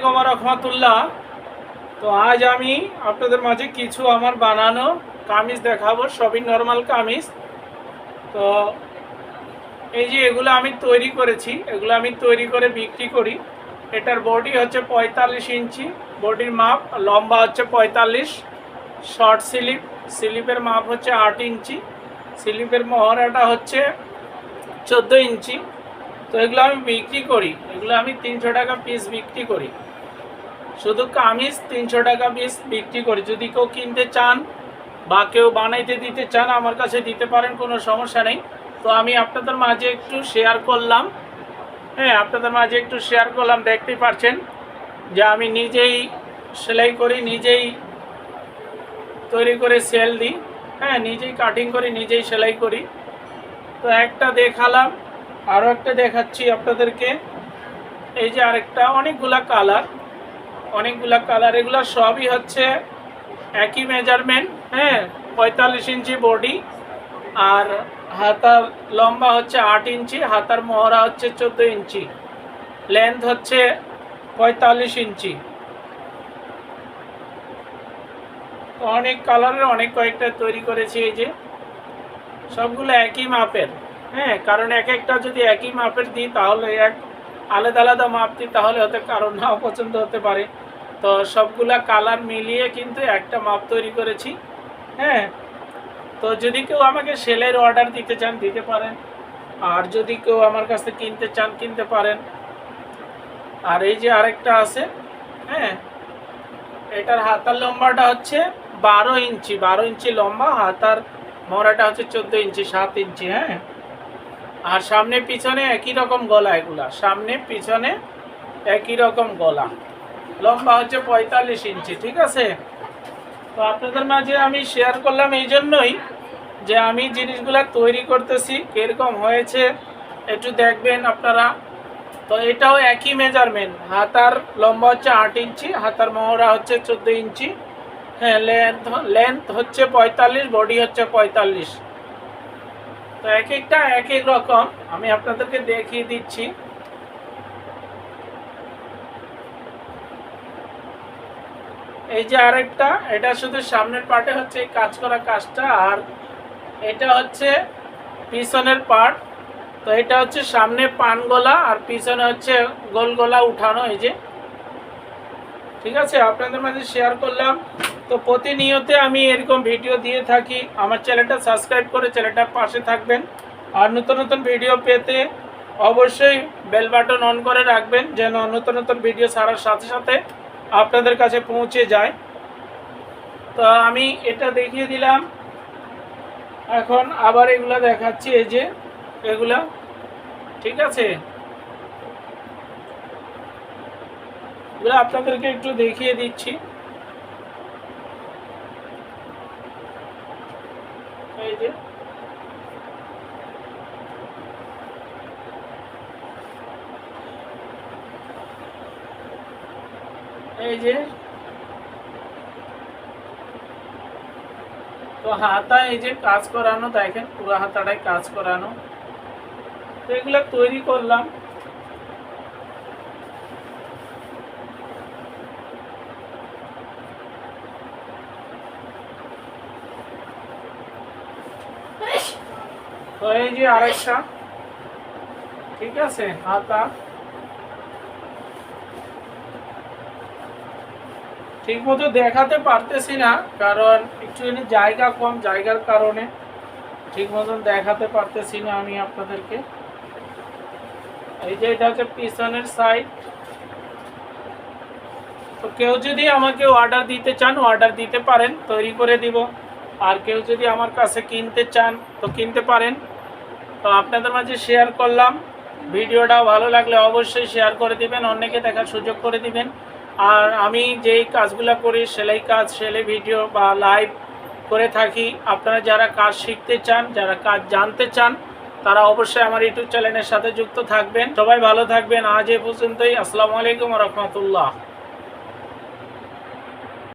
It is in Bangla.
আলাইকুম রহমতুল্লাহ। তো আজ আমি আপনাদের মাঝে কিছু আমার বানানো কামিজ দেখাবো, সবই নর্মাল কামিজ। তো এই যে এগুলো আমি তৈরি করেছি, এগুলো আমি তৈরি করে বিক্রি করি। এটার বডি হচ্ছে পঁয়তাল্লিশ ইঞ্চি, বডির মাপ লম্বা হচ্ছে পঁয়তাল্লিশ, শর্ট স্লিপ, স্লিপের মাপ হচ্ছে আট ইঞ্চি, স্লিপের মহড়াটা হচ্ছে চোদ্দ ইঞ্চি। তো এগুলো আমি বিক্রি করি, এগুলো আমি তিনশো টাকা পিস বিক্রি করি। শুধু কামিজ তিনশো টাকা পিস বিক্রি করি। যদি কেউ কিনতে চান বা কেউ বানাইতে দিতে চান, আমার কাছে দিতে পারেন, কোনো সমস্যা নেই। তো আমি আপনাদের মাঝে একটু শেয়ার করলাম। হ্যাঁ আপনাদের মাঝে একটু শেয়ার করলাম দেখতেই পাচ্ছেন যে আমি নিজেই সেলাই করি, নিজেই তৈরি করে সেল দিই। হ্যাঁ নিজেই কাটিং করি, নিজেই সেলাই করি। তো একটা দেখালাম আরও একটা দেখাচ্ছি আপনাদেরকে। এই যে আরেকটা, অনেকগুলা কালার অনেকগুলা কালার এগুলো সবই হচ্ছে একই মেজারমেন্ট হ্যাঁ পঁয়তাল্লিশ ইঞ্চি বডি আর হাতার লম্বা হচ্ছে আট ইঞ্চি, হাতার মহড়া হচ্ছে চোদ্দ ইঞ্চি লেন্থ হচ্ছে পঁয়তাল্লিশ ইঞ্চি। অনেক কালারের অনেক কয়েকটা তৈরি করেছি এই যে। সবগুলো একই মাপের হ্যাঁ কারণ এক একটা যদি একই মাপের দিই তাহলে এক আলাদা আলাদা মাপ দিই তাহলে হতে কারণ নাও পছন্দ হতে পারে। তো সবগুলা কালার মিলিয়ে কিন্তু একটা মাপ তৈরি করেছি। হ্যাঁ? তো যদি কেউ আমাকে সেলের অর্ডার দিতে চান, দিতে পারেন। আর যদি কেউ আমার কাছ থেকে কিনতে চান, কিনতে পারেন। আর এই যে আরেকটা আছে হ্যাঁ? এটার হাতার লম্বাটা হচ্ছে বারো ইঞ্চি বারো ইঞ্চি লম্বা, হাতার মরাটা হচ্ছে চোদ্দ ইঞ্চি, সাত ইঞ্চি হ্যাঁ? আর সামনে পিছনে একই রকম গলা এগুলা। সামনে, পিছনে একই রকম গলা। লম্বা হচ্ছে পঁয়তাল্লিশ ইঞ্চি, ঠিক আছে? তো আপনাদের মাঝে আমি শেয়ার করলাম এই জন্যই যে আমি জিনিসগুলা তৈরি করতেছি, কীরকম হয়েছে, একটু দেখবেন আপনারা। তো এটাও একই মেজারমেন্ট হাতার লম্বা হচ্ছে আট ইঞ্চি, হাতার মহড়া হচ্ছে চোদ্দ ইঞ্চি হ্যাঁ লেন্থ লেন্থ হচ্ছে পঁয়তাল্লিশ বডি হচ্ছে পঁয়তাল্লিশ। তো এক একটা, এক এক রকম। আমি আপনাদেরকে দেখিয়ে দিচ্ছি। এই যে আরেকটা, এটা শুধু সামনের পার্টে হচ্ছে কাজ করা কাজটা, আর এটা হচ্ছে পিছনের পার্ট। তো এটা হচ্ছে সামনে পান গলা, আর পিছনে হচ্ছে গোল গলা উঠানো, এই যে। ঠিক আছে? আপনাদের মাঝে শেয়ার করলাম। তো প্রতিনিয়তে আমি এরকম ভিডিও দিয়ে থাকি। আমার চ্যানেলটা সাবস্ক্রাইব করে চ্যানেলটার পাশে থাকবেন। আর নতুন নতুন ভিডিও পেতে অবশ্যই বেল বাটন অন করে রাখবেন, যেন নতুন নতুন ভিডিও ছাড়ার সাথে সাথে আপনাদের কাছে পৌঁছে যায়। তো আমি এটা দেখিয়ে দিলাম। এখন আবার এগুলো দেখাচ্ছি, এই যে এগুলা। ঠিক আছে? এগুলো আপনাদেরকে একটু দেখিয়ে দিচ্ছি। যে এই যে, তো হাতা এই যে কাজ করানো, দেখেন পুরো হাতাটাই কাজ করানো। তো এগুলো তৈরি করলাম। তো এই যে আরেকটা। ঠিক আছে, হাতা। ঠিক মতো দেখাতে পারতেছি না, কারণ একটুখানি জায়গা কম, জায়গার কারণে ঠিক মতন দেখাতে পারতেছি না আমি আপনাদেরকে। এই যে এটা হচ্ছে পিছনের সাইড তো কেউ যদি আমাকে অর্ডার দিতে চান অর্ডার দিতে পারেন, তৈরি করে দিব। আর কেউ যদি আমার কাছে কিনতে চান, তো কিনতে পারেন। তো আপনাদের মাঝে শেয়ার করলাম। ভিডিওটা ভালো লাগলে অবশ্যই শেয়ার করে দিবেন, অন্যকে দেখার সুযোগ করে দিবেন। আর আমি যেই কাজগুলো করি, সেলাই কাজ, সেলাই ভিডিও বা লাইভ করে থাকি, আপনারা যারা কাজ শিখতে চান, যারা কাজ জানতে চান, তারা অবশ্যই আমার ইউটিউব চ্যানেলের সাথে যুক্ত থাকবেন। সবাই ভালো থাকবেন। আজ এ পর্যন্তই। আসসালামু আলাইকুম রহমতুল্লাহ।